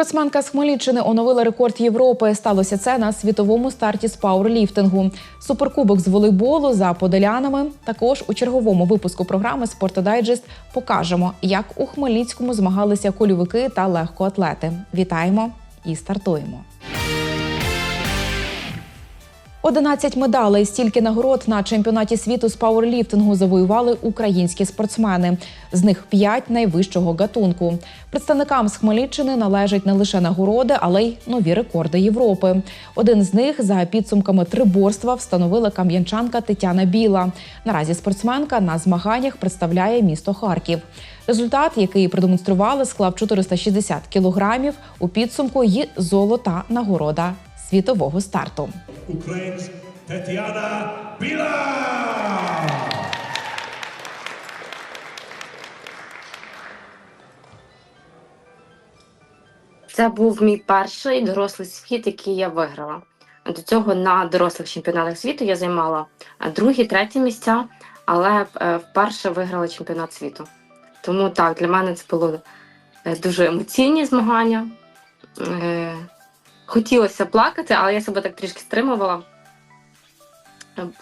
Спортсменка з Хмельниччини оновила рекорд Європи. Сталося це на світовому старті з пауерліфтингу. Суперкубок з волейболу за подолянами. Також у черговому випуску програми «Спортодайджест» покажемо, як у Хмельницькому змагалися кульовики та легкоатлети. Вітаємо і стартуємо. 11 медалей, стільки нагород на чемпіонаті світу з пауерліфтингу завоювали українські спортсмени. З них 5 найвищого гатунку. Представникам з Хмельниччини належать не лише нагороди, але й нові рекорди Європи. Один з них за підсумками триборства встановила кам'янчанка Тетяна Біла. Наразі спортсменка на змаганнях представляє місто Харків. Результат, який продемонстрували, склав 460 кілограмів. У підсумку й золота нагорода світового старту. Українська Тетяна Біла! Це був мій перший дорослий світ, який я виграла. До цього на дорослих чемпіонатах світу я займала е, другі, треті місця, але е, вперше виграла чемпіонат світу. Тому так, для мене це було е, дуже емоційні змагання. Хотілося плакати, але я себе так трішки стримувала.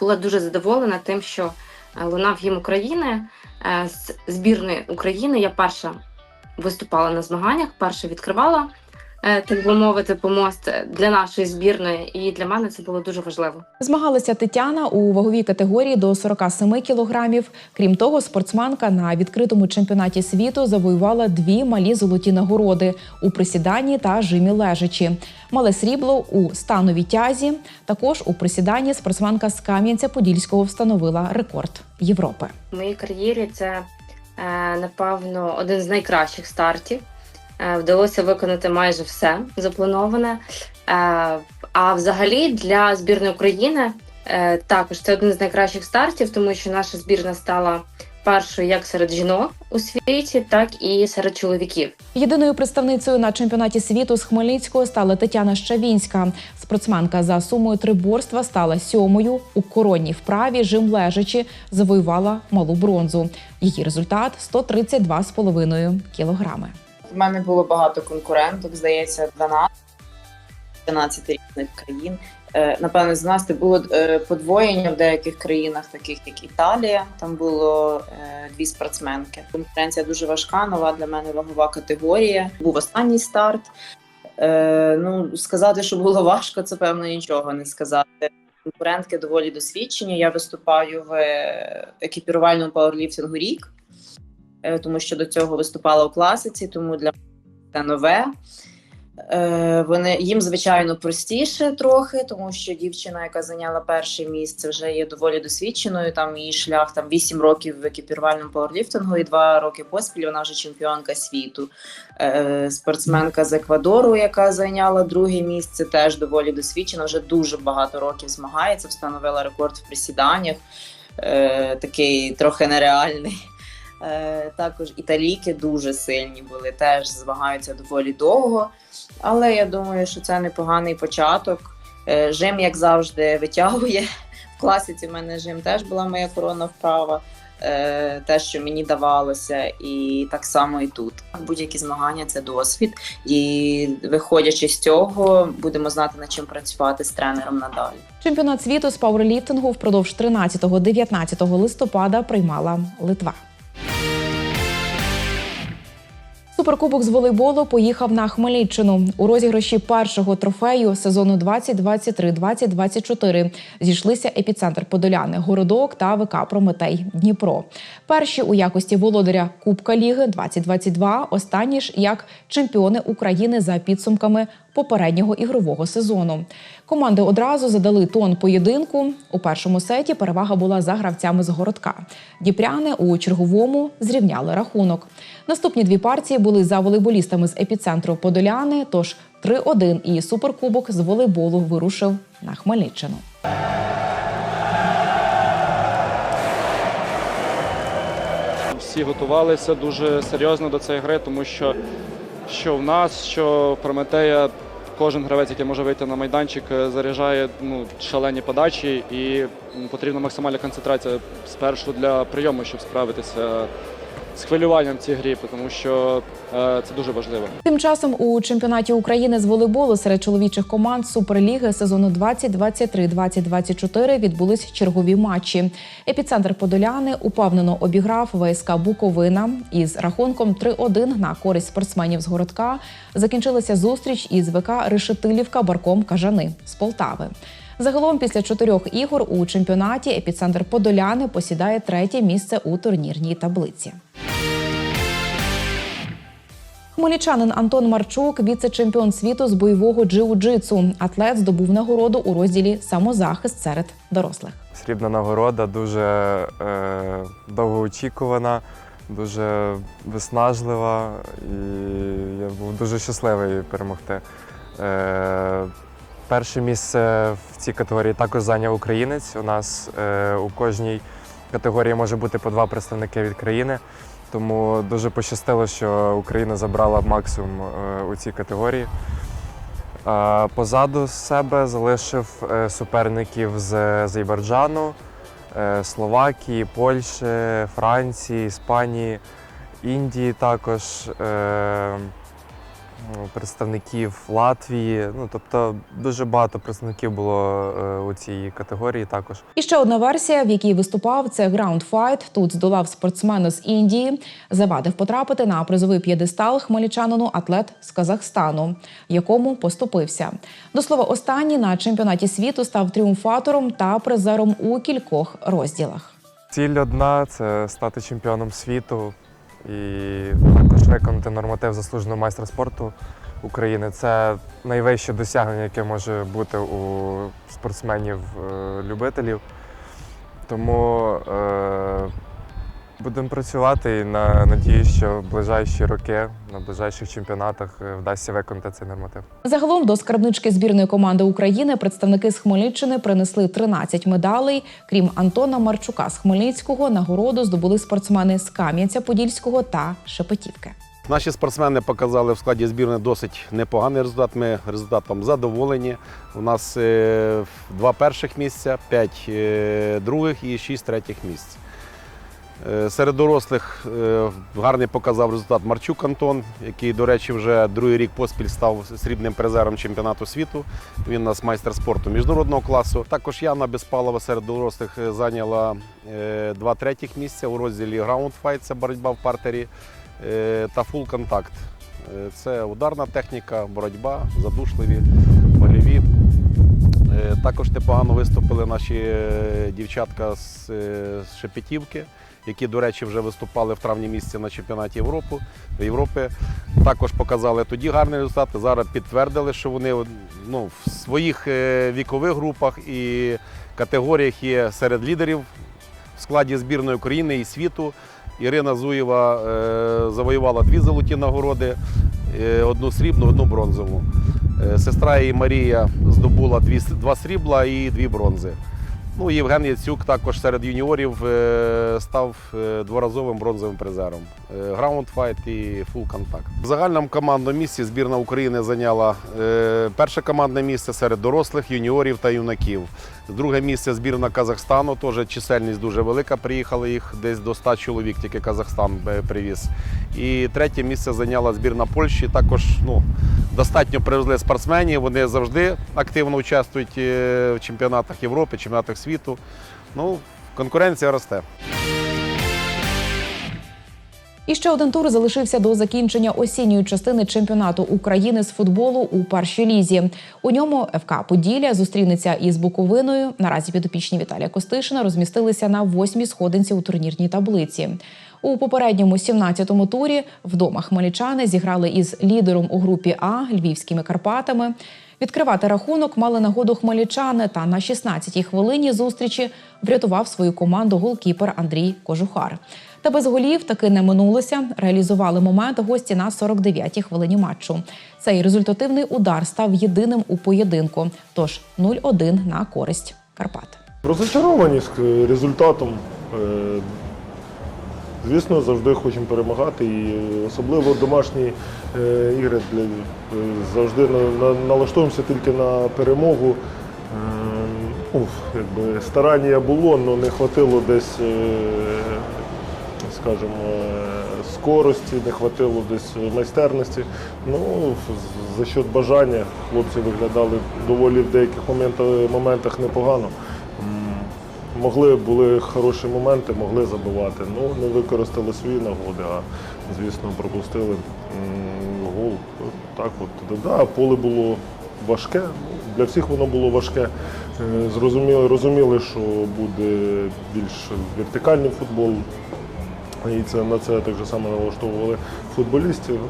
Була дуже задоволена тим, що е, лунав гімн України е, з збірної України. Я перша виступала на змаганнях, перша відкривала, так би мовити, помост для нашої збірної, і для мене це було дуже важливо. Змагалася Тетяна у ваговій категорії до 47 кілограмів. Крім того, спортсменка на відкритому чемпіонаті світу завоювала дві малі золоті нагороди у присіданні та жимі лежачі. Мале срібло у становій тязі. Також у присіданні спортсменка з Кам'янця-Подільського встановила рекорд Європи. В моїй кар'єрі це, е, напевно, один з найкращих стартів. Е, Вдалося виконати майже все заплановане. Е, А взагалі для збірної України е, також це один з найкращих стартів, тому що наша збірна стала першою як серед жінок у світі, так і серед чоловіків. Єдиною представницею на чемпіонаті світу з Хмельницького стала Тетяна Щавінська. Спортсменка за сумою триборства стала сьомою у коронній вправі жим лежачі завоювала малу бронзу. Її результат 132,5 кілограми. В мене було багато конкуренток, здається, 12 12 різних країн. Е, Напевно, з 12 було е, подвоєння в деяких країнах, таких як Італія. Там було е, дві спортсменки. Конкуренція дуже важка, нова для мене вагова категорія. Був останній старт. Ну, сказати, що було важко, це певно нічого не сказати. Конкурентки доволі досвідчені. Я виступаю в екіпірувальному пауерліфтингу рік, тому що до цього виступала у класиці, тому для це нове. Е, Вони їм звичайно простіше трохи, тому що дівчина, яка зайняла перше місце, вже є доволі досвідченою. Там її шлях там 8 років в екіпірувальному пауерліфтингу і 2 роки поспіль. Вона вже чемпіонка світу. Е, Спортсменка з Еквадору, яка зайняла друге місце, теж доволі досвідчена. Вже дуже багато років змагається. Встановила рекорд в присіданнях. Е, Такий трохи нереальний. Е, Також італійки дуже сильні були, теж змагаються доволі довго. Але я думаю, що це непоганий початок. Е, Жим, як завжди, витягує. В класиці в мене жим теж була моя коронна вправа, е, те, що мені давалося, і так само і тут. Будь-які змагання це досвід. І виходячи з цього, будемо знати, над чим працювати з тренером надалі. Чемпіонат світу з пауерліфтингу впродовж 13-19 листопада приймала Литва. Суперкубок з волейболу поїхав на Хмельниччину. У розіграші першого трофею сезону 2023-2024 зійшлися епіцентр Подоляни, Городок та ВК Прометей Дніпро. Перші у якості володаря Кубка Ліги 2022, останні ж як чемпіони України за підсумками попереднього ігрового сезону. Команди одразу задали тон поєдинку. У першому сеті перевага була за гравцями з городка. Діпряни у черговому зрівняли рахунок. Наступні дві партії були за волейболістами з епіцентру Подоляни. Тож 3-1 і суперкубок з волейболу вирушив на Хмельниччину. Всі готувалися дуже серйозно до цієї гри, тому що що в нас, що Прометея кожен гравець, який може вийти на майданчик, е, заряджає ну, шалені подачі і потрібна максимальна концентрація спершу для прийому, щоб справитися з хвилюванням в цій грі, тому що е, це дуже важливо. Тим часом у чемпіонаті України з волейболу серед чоловічих команд Суперліги сезону 2023-2024 відбулись чергові матчі. Епіцентр Подоляни упевнено обіграв ВСК Буковина із рахунком 3-1 на користь спортсменів з городка. Закінчилася зустріч із ВК Решетилівка Барком Кажани з Полтави. Загалом після чотирьох ігор у чемпіонаті епіцентр Подоляни посідає третє місце у турнірній таблиці. Хмельничанин Антон Марчук, віце-чемпіон світу з бойового джиу-джитсу. Атлет здобув нагороду у розділі самозахист серед дорослих. Срібна нагорода дуже е, довгоочікувана, дуже виснажлива, і я був дуже щасливий перемогти. Е, перше місце в цій категорії також зайняв українець. У нас е, у кожній категорії може бути по два представники від країни. Тому дуже пощастило, що Україна забрала максимум е, у цій категорії. А Позаду себе залишив е, суперників з Азербайджану, е, Словакії, Польщі, Франції, Іспанії, Індії також, е, представників Латвії. Ну, тобто дуже багато представників було е, у цій категорії також. І ще одна версія, в якій виступав, це Fight. Тут здолав спортсмена з Індії, завадив потрапити на призовий п'єдестал хмельничанину атлет з Казахстану, якому поступився. До слова, останній на чемпіонаті світу став тріумфатором та призером у кількох розділах. Ціль одна це стати чемпіоном світу і також виконати норматив заслуженого майстра спорту України. Це найвище досягнення, яке може бути у спортсменів-любителів. Тому е, будемо працювати і на надію, що в ближайші роки на ближайших чемпіонатах е, вдасться виконати цей норматив. Загалом до скарбнички збірної команди України представники з Хмельниччини принесли 13 медалей. Крім Антона Марчука з Хмельницького, нагороду здобули спортсмени з Кам'янця-Подільського та Шепетівки. Наші спортсмени показали в складі збірної досить непоганий результат. Ми результатом задоволені. У нас е, два перших місця, п'ять е, других і шість третіх місць. Е, Серед дорослих е, гарний показав результат Марчук Антон, який, до речі, вже другий рік поспіль став срібним призером чемпіонату світу. Він у нас майстер спорту міжнародного класу. Також Яна Безпалова серед дорослих е, зайняла два третіх місця у розділі Ground Fight, це боротьба в партері та фул контакт. Це ударна техніка, боротьба, задушливі, больові. Е, Також непогано виступили наші дівчатка з Шепетівки, які, до речі, вже виступали в травні місяці на чемпіонаті Європи. Європи. Також показали тоді гарні результати. Зараз підтвердили, що вони ну, в своїх е, вікових групах і категоріях є серед лідерів в складі збірної України і світу. Ірина Зуєва е, завоювала дві золоті нагороди, е, одну срібну, одну бронзову. Сестра її Марія здобула два срібла і дві бронзи. Ну, Євген Яцюк також серед юніорів е, став е, дворазовим бронзовим призером. Граундфайт і фул контакт. В загальному командному місці збірна України зайняла е, перше командне місце серед дорослих, юніорів та юнаків. Друге місце збірна Казахстану, теж чисельність дуже велика. Приїхали їх десь до 100 чоловік, тільки Казахстан е, привіз. І третє місце зайняла збірна Польщі. Також ну, достатньо привезли спортсменів. Вони завжди активно участвують е, в чемпіонатах Європи, чемпіонатах світу. Ну, конкуренція росте. І ще один тур залишився до закінчення осінньої частини чемпіонату України з футболу у першій лізі. У ньому ФК Поділля зустрінеться із Буковиною. Наразі підопічні Віталія Костишина розмістилися на восьмій сходинці у турнірній таблиці. У попередньому 17-му турі вдома хмельничани зіграли із лідером у групі А львівськими Карпатами. Відкривати рахунок мали нагоду хмельничани, та на 16-й хвилині зустрічі врятував свою команду голкіпер Андрій Кожухар. Та без голів таки не минулося. Реалізували момент гості на 49-й хвилині матчу. Цей результативний удар став єдиним у поєдинку. Тож 0-1 на користь Карпат. Розочаровані з результатом. Е, Звісно, завжди хочемо перемагати, і особливо домашні е, ігри для, е, завжди на- на- налаштовуємося тільки на перемогу. Ну, якби старання було, але не вистачило десь скажімо, скорості, не хватило десь майстерності. Ну, за счет бажання хлопці виглядали доволі в деяких моментах, непогано. Могли, були хороші моменти, могли забивати. Ну, не використали свої нагоди, а звісно, пропустили гол. Так от, да, поле було важке. Для всіх воно було важке. Е, Зрозуміли, розуміли, що буде більш вертикальний футбол. І це на це так же само налаштовували футболістів.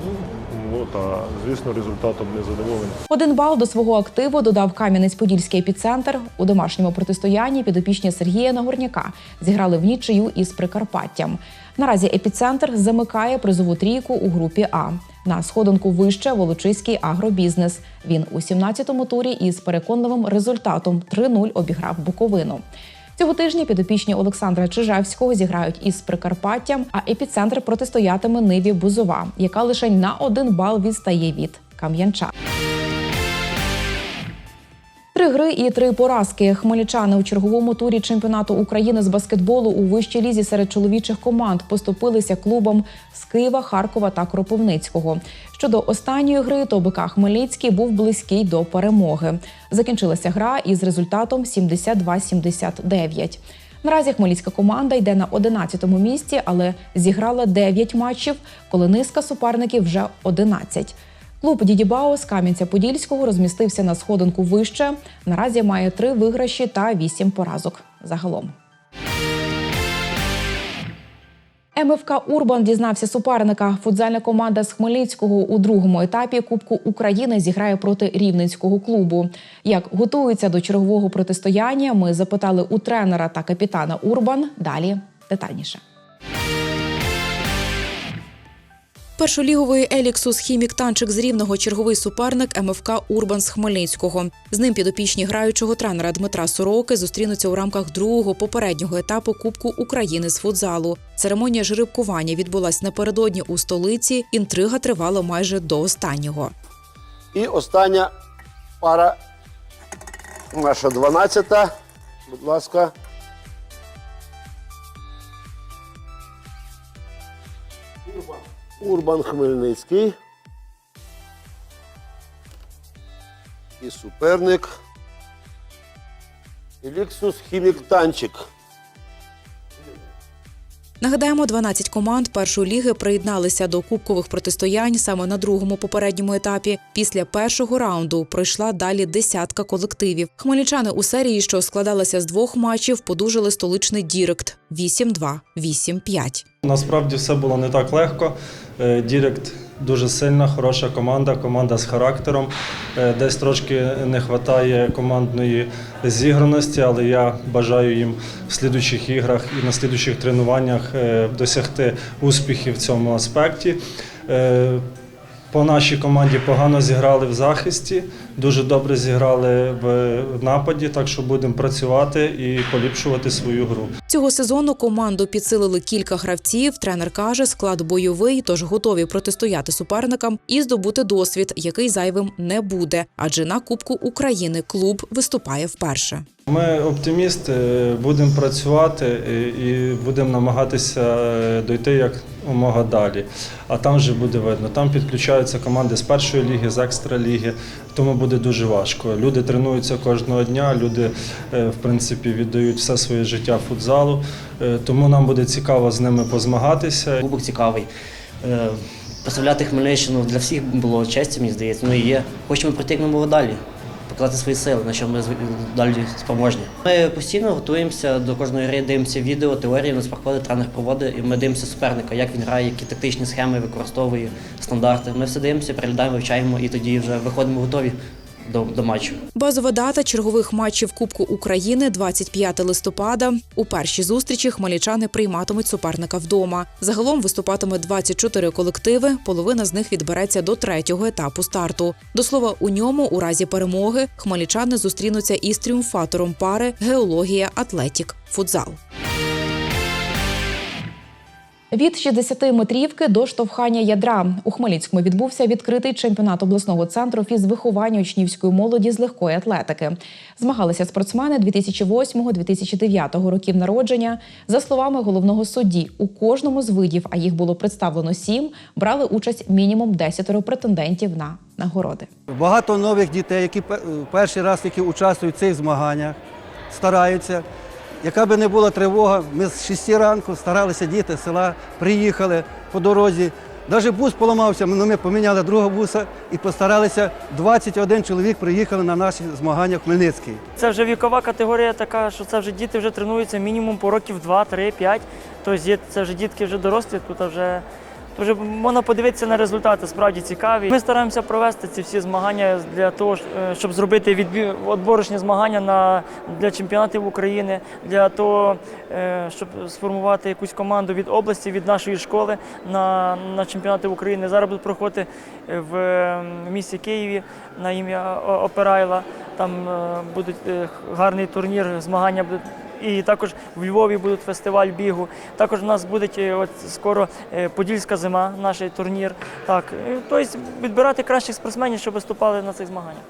Ну, от, а звісно, результатом не задоволені. Один бал до свого активу додав Кам'янець-Подільський епіцентр. У домашньому протистоянні підопічні Сергія Нагорняка зіграли в нічию із Прикарпаттям. Наразі епіцентр замикає призову трійку у групі А. На сходинку вище Волочиський агробізнес. Він у 17-му турі із переконливим результатом 3-0 обіграв Буковину. Цього тижня підопічні Олександра Чижевського зіграють із Прикарпаттям, а епіцентр протистоятиме Ниві Бузова, яка лише на один бал відстає від Кам'янча. Три гри і три поразки. Хмельничани у черговому турі чемпіонату України з баскетболу у вищій лізі серед чоловічих команд поступилися клубам з Києва, Харкова та Кропивницького. Щодо останньої гри, то БК Хмельницький був близький до перемоги. Закінчилася гра із результатом 72-79. Наразі хмельницька команда йде на 11-му місці, але зіграла 9 матчів, коли низка суперників вже 11. Клуб Дідібао з Кам'янця-Подільського розмістився на сходинку вище. Наразі має три виграші та вісім поразок загалом. МФК Урбан дізнався суперника. Футзальна команда з Хмельницького у другому етапі Кубку України зіграє проти рівненського клубу. Як готуються до чергового протистояння, ми запитали у тренера та капітана Урбан. Далі детальніше. Першоліговий Еліксус Хімік Танчик з Рівного черговий суперник МФК Урбан з Хмельницького. З ним підопічні граючого тренера Дмитра Сороки зустрінуться у рамках другого попереднього етапу Кубку України з футзалу. Церемонія жеребкування відбулась напередодні у столиці. Інтрига тривала майже до останнього. І остання пара, наша 12-та, будь ласка. Урбан Хмельницький. І суперник. Еліксус Хімік Танчик. Нагадаємо, 12 команд першої ліги приєдналися до кубкових протистоянь саме на другому попередньому етапі. Після першого раунду пройшла далі десятка колективів. Хмельничани у серії, що складалася з двох матчів, подужали столичний Дірект 8-2, 8-5. Насправді все було не так легко. Е, Дірект дуже сильна, хороша команда, команда з характером. Е, Десь трошки не вистачає командної зіграності, але я бажаю їм в слідучих іграх і на слідучих тренуваннях е, досягти успіхів в цьому аспекті. Е, По нашій команді погано зіграли в захисті, дуже добре зіграли в нападі, так що будемо працювати і поліпшувати свою гру. Цього сезону команду підсилили кілька гравців. Тренер каже, склад бойовий, тож готові протистояти суперникам і здобути досвід, який зайвим не буде. Адже на Кубку України клуб виступає вперше. Ми оптимісти, будемо працювати е, і будемо намагатися е, дойти як умога далі. А там вже буде видно. Там підключаються команди з першої ліги, з екстраліги, тому буде дуже важко. Люди тренуються кожного дня, люди е, в принципі віддають все своє життя футзалу. Е, Тому нам буде цікаво з ними позмагатися. Кубок цікавий. Е, Представляти Хмельниччину для всіх було честю, мені здається. Ну і є. Хочемо пройти далі, показати свої сили, на що ми далі спроможні. Ми постійно готуємося до кожної гри, дивимося відео, теорії, нас проходить, тренер проводить, і ми дивимося суперника, як він грає, які тактичні схеми використовує, стандарти. Ми все дивимося, переглядаємо, вивчаємо і тоді вже виходимо готові до, до матчу. Базова дата чергових матчів Кубку України 25 листопада. У першій зустрічі хмельничани прийматимуть суперника вдома. Загалом виступатиме 24 колективи. Половина з них відбереться до третього етапу старту. До слова, у ньому, у разі перемоги, хмельничани зустрінуться із тріумфатором пари геологія Атлетік Футзал. Від 60-метрівки до штовхання ядра у Хмельницькому відбувся відкритий чемпіонат обласного центру фізвиховання учнівської молоді з легкої атлетики. Змагалися спортсмени 2008-2009 років народження. За словами головного судді, у кожному з видів, а їх було представлено сім, брали участь мінімум 10 претендентів на нагороди. Багато нових дітей, які пе- перший раз які участвують в цих змаганнях, стараються. Яка би не була тривога, ми з 6 ранку старалися діти з села, приїхали по дорозі. Навіть бус поламався, але ми поміняли другого буса і постаралися. 21 чоловік приїхали на наші змагання в Хмельницький. Це вже вікова категорія така, що це вже діти вже тренуються мінімум по років 2, 3, 5. Тобто це вже дітки вже дорослі, тут вже, то вже можна подивитися на результати, справді цікаві. Ми стараємося провести ці всі змагання для того, е, щоб зробити відбі... відборочні змагання на... для чемпіонатів України, для того, е, щоб сформувати якусь команду від області, від нашої школи на, на чемпіонати України. Зараз будуть проходити в е, місті Києві на ім'я Операйла. Там буде гарний турнір, змагання будуть. І також в Львові буде фестиваль бігу. Також у нас буде е, от скоро е, Подільська зима, наш турнір. Так, е, тобто відбирати кращих спортсменів, щоб виступали на цих змаганнях.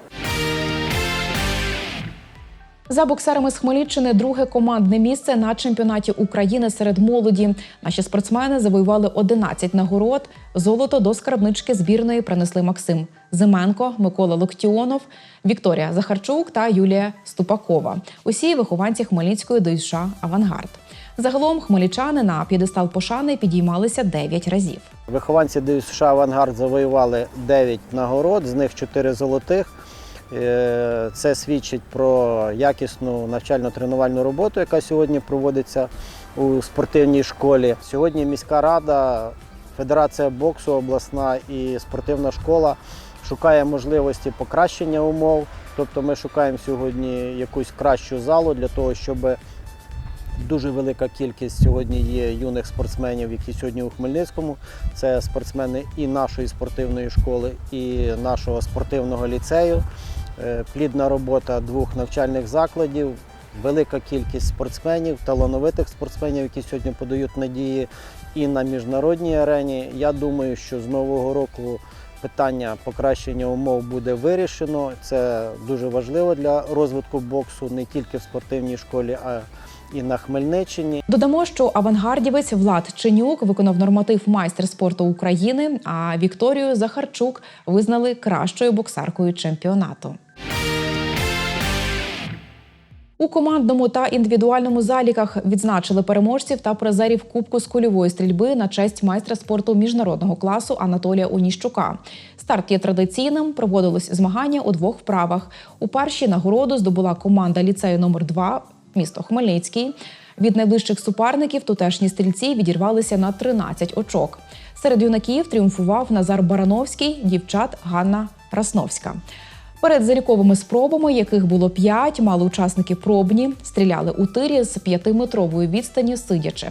За боксерами з Хмельниччини друге командне місце на чемпіонаті України серед молоді. Наші спортсмени завоювали 11 нагород. Золото до скарбнички збірної принесли Максим Зименко, Микола Локтіонов, Вікторія Захарчук та Юлія Ступакова. Усі вихованці Хмельницької ДЮСШ Авангард. Загалом хмельничани на п'єдестал пошани підіймалися 9 разів. Вихованці ДЮСШ «Авангард» завоювали 9 нагород, з них 4 золотих. Е, Це свідчить про якісну навчально-тренувальну роботу, яка сьогодні проводиться у спортивній школі. Сьогодні міська рада, Федерація боксу обласна і спортивна школа шукає можливості покращення умов. Тобто ми шукаємо сьогодні якусь кращу залу для того, щоб Дуже велика кількість сьогодні є юних спортсменів, які сьогодні у Хмельницькому. Це спортсмени і нашої спортивної школи, і нашого спортивного ліцею. Е, Плідна робота двох навчальних закладів, велика кількість спортсменів, талановитих спортсменів, які сьогодні подають надії і на міжнародній арені. Я думаю, що з нового року питання покращення умов буде вирішено. Це дуже важливо для розвитку боксу не тільки в спортивній школі, а і на Хмельниччині. Додамо, що авангардівець Влад Чинюк виконав норматив майстер спорту України, а Вікторію Захарчук визнали кращою боксеркою чемпіонату. У командному та індивідуальному заліках відзначили переможців та призерів Кубку з кульової стрільби на честь майстра спорту міжнародного класу Анатолія Уніщука. Старт є традиційним. Проводилось змагання у двох вправах. У першій нагороду здобула команда ліцею номер 2 місто Хмельницький. Від найближчих суперників тутешні стрільці відірвалися на 13 очок. Серед юнаків тріумфував Назар Барановський, дівчат Ганна Расновська. Перед заліковими спробами, яких було п'ять, мали учасники пробні, стріляли у тирі з п'ятиметрової відстані сидячи.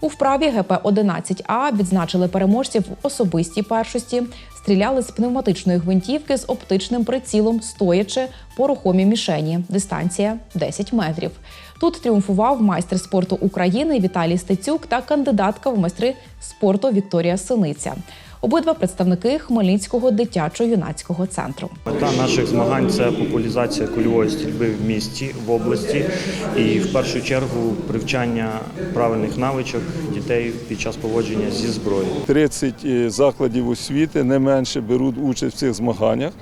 У вправі ГП-11А відзначили переможців в особистій першості, стріляли з пневматичної гвинтівки з оптичним прицілом, стоячи по рухомій мішені. Дистанція 10 метрів. Тут тріумфував майстер спорту України Віталій Стецюк та кандидатка в майстри спорту Вікторія Синиця. Обидва представники Хмельницького дитячо-юнацького центру. Мета наших змагань це популяризація кульової стрільби в місті, в області і в першу чергу привчання правильних навичок дітей під час поводження зі зброєю. 30 закладів освіти не менше беруть участь в цих змаганнях.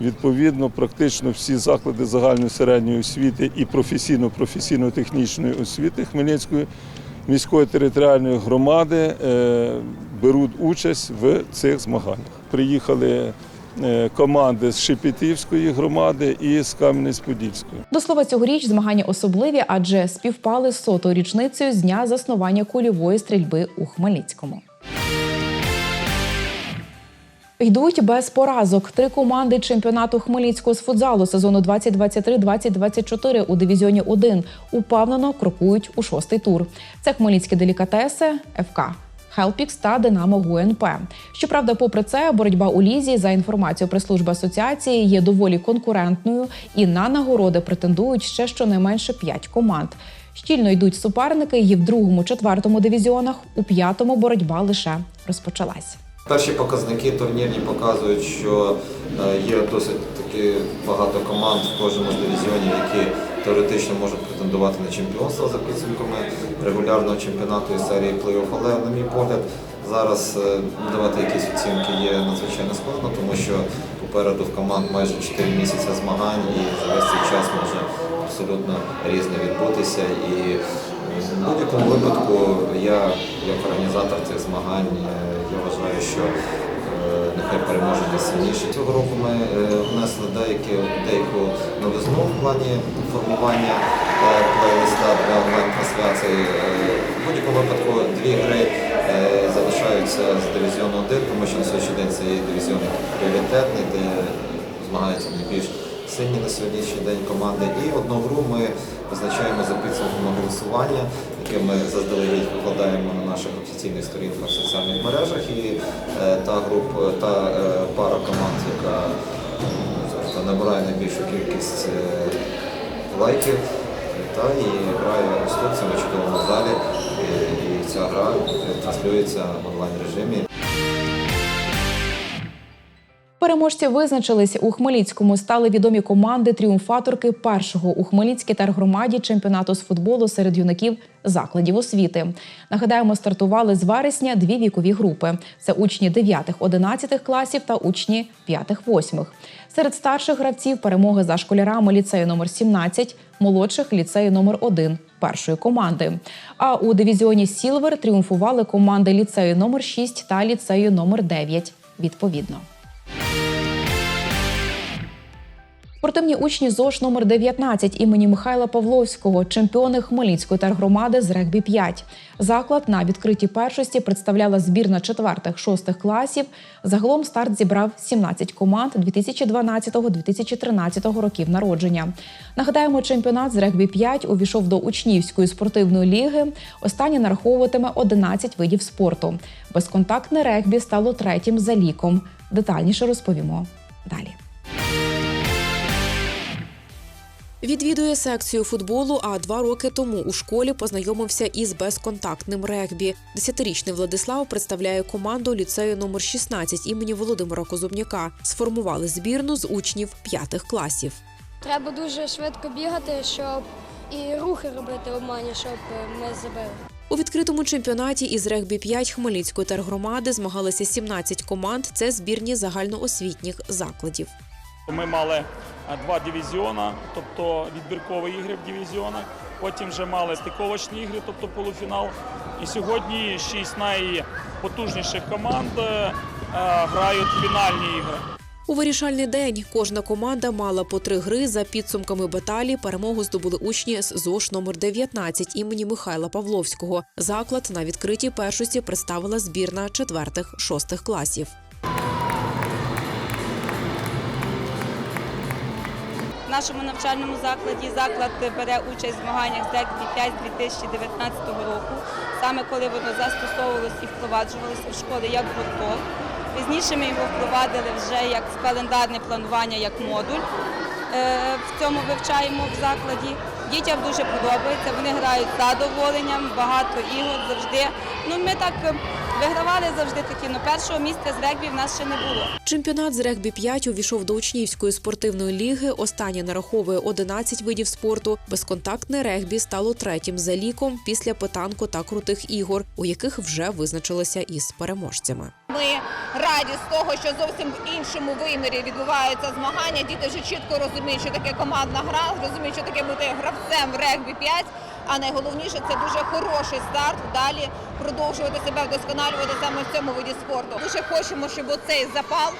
Відповідно, практично всі заклади загальної середньої освіти і професійно-професійно-технічної освіти Хмельницької міської територіальної громади е, беруть участь в цих змаганнях. Приїхали е, команди з Шепетівської громади і з Кам'янець-Подільської. До слова, цьогоріч змагання особливі, адже співпали з сотою річницею з дня заснування кульової стрільби у Хмельницькому. Йдуть без поразок. Три команди чемпіонату Хмельницького з футзалу сезону 2023-2024 у дивізіоні 1 упевнено крокують у шостий тур. Це хмельницькі делікатеси, ФК. Хелпікс та Динамо ГУНП. Щоправда, попри це, боротьба у лізі за інформацією прес-служби асоціації є доволі конкурентною, і на нагороди претендують ще щонайменше п'ять команд. Щільно йдуть суперники і в другому, четвертому дивізіонах. У п'ятому боротьба лише розпочалась. Перші показники турнірні показують, що е, є досить таки багато команд в кожному з дивізіонів, які теоретично можуть претендувати на чемпіонство за підсумками регулярного чемпіонату і серії плей-офф. Але, на мій погляд, зараз е, давати якісь оцінки є надзвичайно складно, тому що попереду в команд майже 4 місяці змагань і за весь цей час може абсолютно різне відбутися. І в будь-якому випадку я, як організатор цих змагань, е, я вважаю, що е, нехай переможе найсильніше. Цього року ми е, внесли деякі, деяку новизну в плані формування е, плейлиста для онлайн-трансляції. В будь-якому випадку дві гри залишаються з дивізіону 1, тому що на сьогоднішній день це є дивізіон пріоритетний, де змагаються найбільш сильні на сьогоднішній день команди. І одну гру ми визначаємо за підсумками голосування, яке ми заздалегідь викладаємо на наших офіційних сторінках в соціальних мережах. І е, та група, та е, пара команд, яка м, набирає найбільшу кількість е, лайків, та і грає в цьому чудовому залі. І ця гра транслюється в онлайн режимі. Переможці визначились у Хмельницькому. Стали відомі команди тріумфаторки першого у Хмельницькій тергромаді чемпіонату з футболу серед юнаків закладів освіти. Нагадаємо, стартували з вересня дві вікові групи: це учні 9-11 класів та учні 5-8. Серед старших гравців перемоги за школярами ліцею номер 17, молодших ліцею номер 1 першої команди. А у дивізіоні Сілвер тріумфували команди ліцею номер 6 та ліцею номер 9 відповідно. Спортивні учні ЗОШ номер 19 імені Михайла Павловського, чемпіони Хмельницької тергромади з регбі 5. Заклад на відкритій першості представляла збірна 4-6 класів. Загалом старт зібрав 17 команд 2012-2013 років народження. Нагадаємо, чемпіонат з регбі 5 увійшов до учнівської спортивної ліги. Останнє нараховуватиме 11 видів спорту. Безконтактне регбі стало третім за ліком. Детальніше розповімо далі. Відвідує секцію футболу, а два роки тому у школі познайомився із безконтактним регбі. Десятирічний Владислав представляє команду ліцею номер 16 імені Володимира Козубняка. Сформували збірну з учнів п'ятих класів. Треба дуже швидко бігати, щоб і рухи робити обмані, щоб е, ми забили. У відкритому чемпіонаті із регбі 5 Хмельницької тергромади змагалися 17 команд. Це збірні загальноосвітніх закладів. Ми мали е, два дивізіона, тобто відбіркові ігри в дивізіонах. Потім вже мали стиковочні ігри, тобто полуфінал. І сьогодні шість найпотужніших команд е, грають фінальні ігри. У вирішальний день кожна команда мала по три гри за підсумками баталії. Перемогу здобули учні з ЗОШ номер 19 імені Михайла Павловського. Заклад на відкритій першості представила збірна четвертих-шостих класів. В нашому навчальному закладі заклад бере участь в змаганнях з регбі 5 з 2019 року, саме коли воно застосовувалось і впроваджувалося в школи як гурток. Пізніше ми його впровадили вже як в календарне планування, як модуль. Е, В цьому вивчаємо в закладі. Дітям дуже подобається, вони грають задоволенням, багато ігор завжди. Ну, ми так вигравали завжди такі, але першого місця з регбі в нас ще не було. Чемпіонат з регбі 5 увійшов до учнівської спортивної ліги. Останнє нараховує 11 видів спорту. Безконтактне регбі стало третім за ліком після питанку та крутих ігор, у яких вже визначилися із переможцями. Ми раді з того, що зовсім в іншому вимірі відбуваються змагання. Діти вже чітко розуміють, що таке командна гра, розуміють, що таке бути гравцем в регбі 5. А найголовніше це дуже хороший старт далі продовжувати себе вдосконалювати саме в цьому виді спорту. Дуже хочемо, щоб оцей запал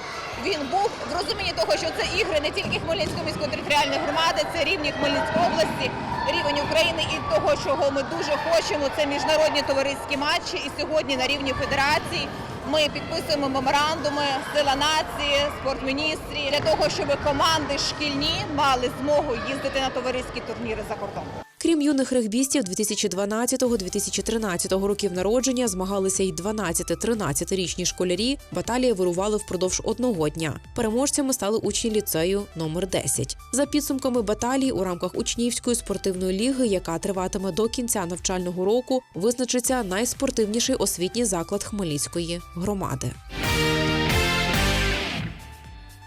він був в розумінні того, що це ігри не тільки Хмельницької міської територіальної громади, це рівні Хмельницької області, рівень України і того, чого ми дуже хочемо, це міжнародні товариські матчі. І сьогодні на рівні федерації ми підписуємо меморандуми Сила нації, спортміністрі для того, щоб команди шкільні мали змогу їздити на товариські турніри за кордон. Крім юних регбістів 2012-2013 років народження змагалися й 12-13-річні школярі. Баталії вирували впродовж одного дня. Переможцями стали учні ліцею номер 10. За підсумками баталій у рамках учнівської спортивної ліги, яка триватиме до кінця навчального року, визначиться найспортивніший освітній заклад Хмельницької громади.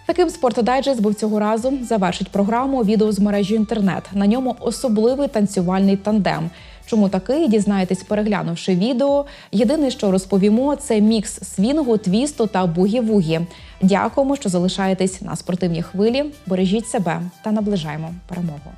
Таким спортодайджест був цього разу. Завершить програму відео з мережі інтернет. На ньому особливий танцювальний тандем. Чому такий, дізнаєтесь, переглянувши відео. Єдине, що розповімо, це мікс свінгу, твісту та бугі-вугі. Дякуємо, що залишаєтесь на спортивній хвилі. Бережіть себе та наближаємо перемогу.